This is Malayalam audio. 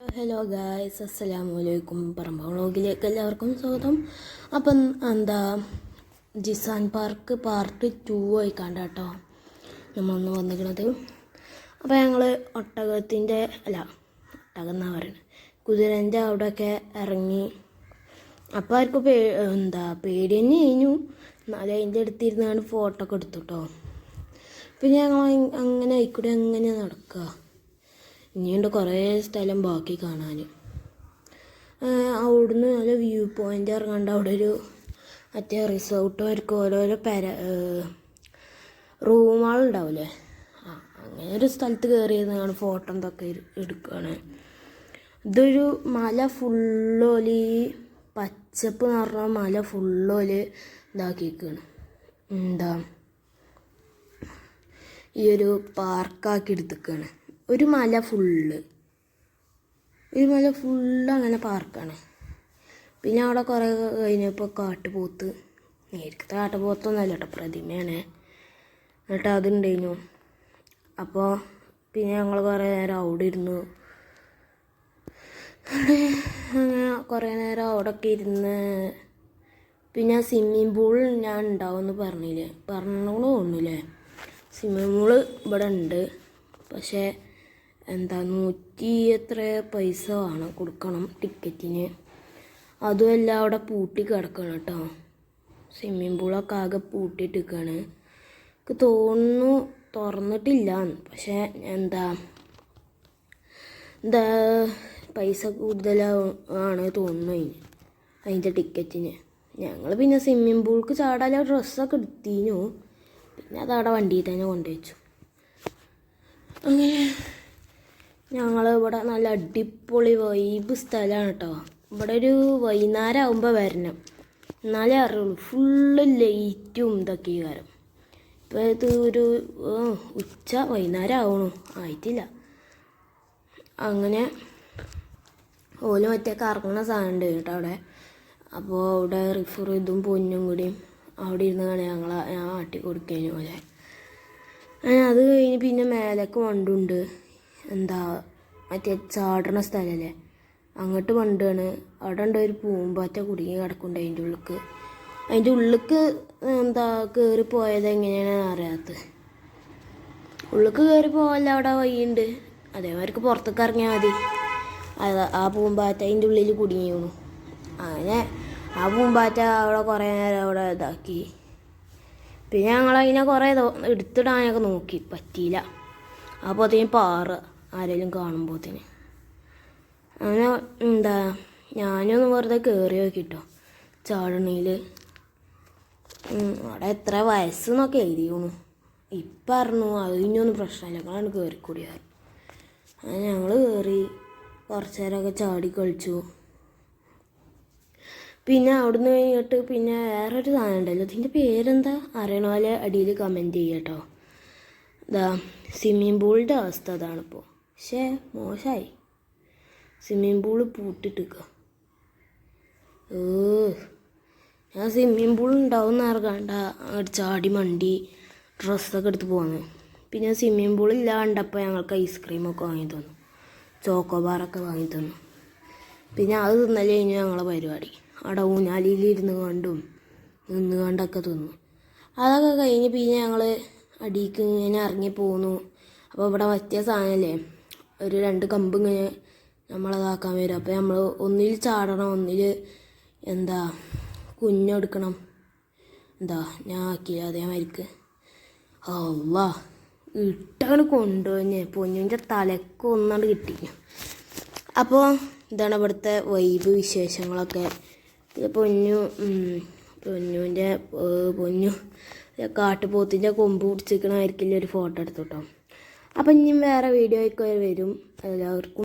ഹലോ ഗായ്സ് അസ്സലാമു അലൈക്കും പറമ്പ വ്ളോഗിലേക്ക് എല്ലാവർക്കും സ്വാഗതം. അപ്പം എന്താ ജിസാൻ പാർക്ക് പാർട്ട് ടു ആയിക്കാണ്ട് കേട്ടോ നമ്മളൊന്ന് വന്നിരിക്കണത് അപ്പോൾ ഞങ്ങൾ ഒട്ടകത്തിന്റെ അല്ല ഒട്ടകം എന്നാ പറയുന്നത് കുതിരന്റെ അവിടെയൊക്കെ ഇറങ്ങി. അപ്പോൾ ആർക്കും പേ എന്താ പേടി തന്നെ കഴിഞ്ഞു എന്നാലും അതിന്റെ അടുത്തിരുന്നാണ് ഫോട്ടോ ഒക്കെ എടുത്തു കേട്ടോ പിന്നെ ഞങ്ങൾ അങ്ങനെ ആയിക്കൂടെ അങ്ങനെ നടക്കുക ഇനിയുണ്ട് കുറേ സ്ഥലം ബാക്കി കാണാൻ. അവിടുന്ന് നല്ല വ്യൂ പോയിന്റ് ഇറങ്ങാണ്ട് അവിടെ ഒരു മറ്റേ റിസോർട്ടുമായിരിക്കും ഓരോരോ പെര റൂമുകളുണ്ടാവില്ലേ ആ അങ്ങനെ ഒരു സ്ഥലത്ത് കയറിയിരുന്നാണ് ഫോട്ടോ എന്തൊക്കെ എടുക്കുകയാണ് ഇതൊരു മല ഫുള്ളോൽ പച്ചപ്പ് നിറഞ്ഞ മല ഫുള്ളോൽ ഇതാക്കിയിരിക്കുകയാണ് എന്താ? ഈ ഒരു പാർക്കാക്കി എടുത്തിക്കുകയാണ് ഒരു മല ഫുള്ള് ഒരു മല ഫുള്ള് അങ്ങനെ പാർക്കാണ് പിന്നെ അവിടെ കുറേ കഴിഞ്ഞപ്പോൾ കാട്ടുപോത്ത്. നേരിക്കത്തെ കാട്ടുപോത്തൊന്നുമല്ല കേട്ടോ പ്രതിമയാണ്. എന്നിട്ട് അതുണ്ടായിരുന്നു അപ്പോൾ പിന്നെ ഞങ്ങൾ കുറേ നേരം അവിടെ ഇരുന്നു. അങ്ങനെ കുറേ നേരം അവിടെ ഒക്കെ ഇരുന്ന് പിന്നെ സ്വിമ്മിങ് പൂൾ ഞാൻ ഉണ്ടാവുമെന്ന് പറഞ്ഞില്ലേ? പറഞ്ഞോളൂ ഒന്നുമില്ലേ സ്വിമ്മിങ് പൂൾ ഇവിടെ ഉണ്ട്. പക്ഷേ എന്താ നൂറ്റി എത്ര പൈസ വേണം കൊടുക്കണം ടിക്കറ്റിന്. അതുമല്ല അവിടെ പൂട്ടി കിടക്കണം കേട്ടോ. സ്വിമ്മിങ് പൂളൊക്കെ ആകെ പൂട്ടിയിട്ടിരിക്കുകയാണ് എനിക്ക് തോന്നുന്നു തുറന്നിട്ടില്ല. പക്ഷേ എന്താ എന്താ പൈസ കൂടുതലാണ് തോന്നുന്നു അതിന് അതിന്റെ ടിക്കറ്റിന്. ഞങ്ങൾ പിന്നെ സ്വിമ്മിങ് പൂൾക്ക് ചാടാൻ ഡ്രസ്സൊക്കെ എടുത്തിനു പിന്നെ അതവിടെ വണ്ടിയിൽ തന്നെ കൊണ്ടുവച്ചു. അങ്ങനെ ഞങ്ങൾ ഇവിടെ നല്ല അടിപൊളി വൈബ് സ്ഥലമാണ് കേട്ടോ ഇവിടെ ഒരു വൈകുന്നേരം ആകുമ്പോൾ വരണം. എന്നാലേ അറിയുള്ളൂ. ഫുള്ള് ലൈറ്റും ഇതൊക്കെ കാരം ഇപ്പോൾ ഇത് ഒരു ഉച്ച വൈകുന്നേരം ആവണു ആയിട്ടില്ല. അങ്ങനെ ഓൽ മറ്റേ കറങ്ങുന്ന സാധനം ഉണ്ട് കേട്ടോ അവിടെ. അപ്പോൾ അവിടെ റിഫർ ഇതും പൊന്നും കൂടിയും അവിടെ ഇരുന്നാണ് ഞങ്ങൾ ഞാൻ ആട്ടി കൊടുക്കേനു പോലെ. അത് കഴിഞ്ഞ് പിന്നെ മേലേക്ക് വണ്ടുണ്ട്. എന്താ മറ്റേ ചാടണ സ്ഥലമല്ലേ അങ്ങോട്ട് പണ്ടാണ് അവിടെ ഉണ്ട് ഒരു പൂമ്പാറ്റ കുടുങ്ങി കിടക്കുന്നുണ്ട് അതിന്റെ ഉള്ളിക്ക്. അതിന്റെ ഉള്ളിക്ക് എന്താ കയറി പോയത് എങ്ങനെയാണ് അറിയാത്തത്. ഉള്ളിക്ക് കയറി പോകല്ല അവിടെ വഴിയുണ്ട്? അതേമാതിരിക്ക് പുറത്തേക്ക് ഇറങ്ങിയാൽ മതി. ആ പൂമ്പാറ്റ അതിന്റെ ഉള്ളിൽ കുടുങ്ങി വീണു അങ്ങനെ ആ പൂമ്പാറ്റ അവിടെ കുറേ നേരം അവിടെ ഇതാക്കി. പിന്നെ ഞങ്ങളതിനെ കുറേ എടുത്തിടാനൊക്കെ നോക്കി. പറ്റിയില്ല. അപ്പോൾ അതിന് പാറ. ആരെങ്കിലും കാണുമ്പോഴത്തേന് അങ്ങനെ എന്താ ഞാനൊന്ന് വെറുതെ കയറി നോക്കിട്ടോ. ചാടണിയിൽ അവിടെ എത്ര വയസ്സെന്നൊക്കെ എഴുതിയോണു ഇപ്പം അറിഞ്ഞു അത് ഇനിയൊന്നും പ്രശ്നമില്ല. ഞങ്ങളാണ് കയറിക്കൂടിയാറ് അങ്ങനെ ഞങ്ങൾ കയറി കുറച്ച് നേരമൊക്കെ ചാടി കളിച്ചു. പിന്നെ അവിടുന്ന് കഴിഞ്ഞിട്ട് പിന്നെ വേറൊരു സാധനം ഉണ്ടല്ലോ. ഇതിന്റെ പേരെന്താ? അറിയണ പോലെ അടിയിൽ കമന്റ് ചെയ്യട്ടോ. കേട്ടോ ഇതാ സ്വിമ്മിങ് പൂളിന്റെ അവസ്ഥ അതാണിപ്പോൾ പക്ഷേ മോശമായി സ്വിമ്മിങ് പൂൾ പൂട്ടിട്ടിക്കുക ഏ ഞാൻ സ്വിമ്മിങ് പൂൾ ഉണ്ടാവും ഇറങ്ങണ്ട അങ്ങോട്ട് ചാടി മണ്ടി ഡ്രസ്സൊക്കെ എടുത്ത് പോന്നു പിന്നെ സ്വിമ്മിങ് പൂൾ ഇല്ലാണ്ടപ്പോൾ ഞങ്ങൾക്ക് ഐസ്ക്രീമൊക്കെ വാങ്ങി തന്നു. ചോക്കോബാറൊക്കെ വാങ്ങി തന്നു. പിന്നെ അത് തിന്നൽ കഴിഞ്ഞു ഞങ്ങളെ പരിപാടി. അവിടെ ഊഞ്ഞാലിയിലിരുന്ന് കണ്ടും നിന്ന് കണ്ടൊക്കെ തിന്നു. അതൊക്കെ കഴിഞ്ഞ് പിന്നെ ഞങ്ങൾ അടിക്ക് ഇങ്ങനെ ഇറങ്ങി പോന്നു. അപ്പോൾ ഇവിടെ പറ്റിയ സാധനമല്ലേ ഒരു രണ്ട് കമ്പ് ഇങ്ങനെ നമ്മളതാക്കാൻ വരും. അപ്പോൾ നമ്മൾ ഒന്നിൽ ചാടണം ഒന്നിൽ എന്താ കുഞ്ഞെടുക്കണം എന്താ ഞാൻ ആക്കിയില്ല അതേമാതിരിക്ക് അല്ല ഇട്ടങ്ങനെ കൊണ്ടുപോയി പൊന്നിന്റെ തലക്ക് ഒന്നാണ്ട് കിട്ടി അപ്പോൾ ഇതാണ് ഇവിടുത്തെ വൈബ് വിശേഷങ്ങളൊക്കെ. പൊന്നു പൊന്നുവിന്റെ പൊന്നു കാട്ടുപോത്തിന്റെ കൊമ്പ് പിടിച്ചിരിക്കണമായിരിക്കില്ല ഒരു ഫോട്ടോ എടുത്തു കേട്ടോ അപ്പം ഇനി വേറെ വീഡിയോയ്ക്ക് വരും. എല്ലാവർക്കും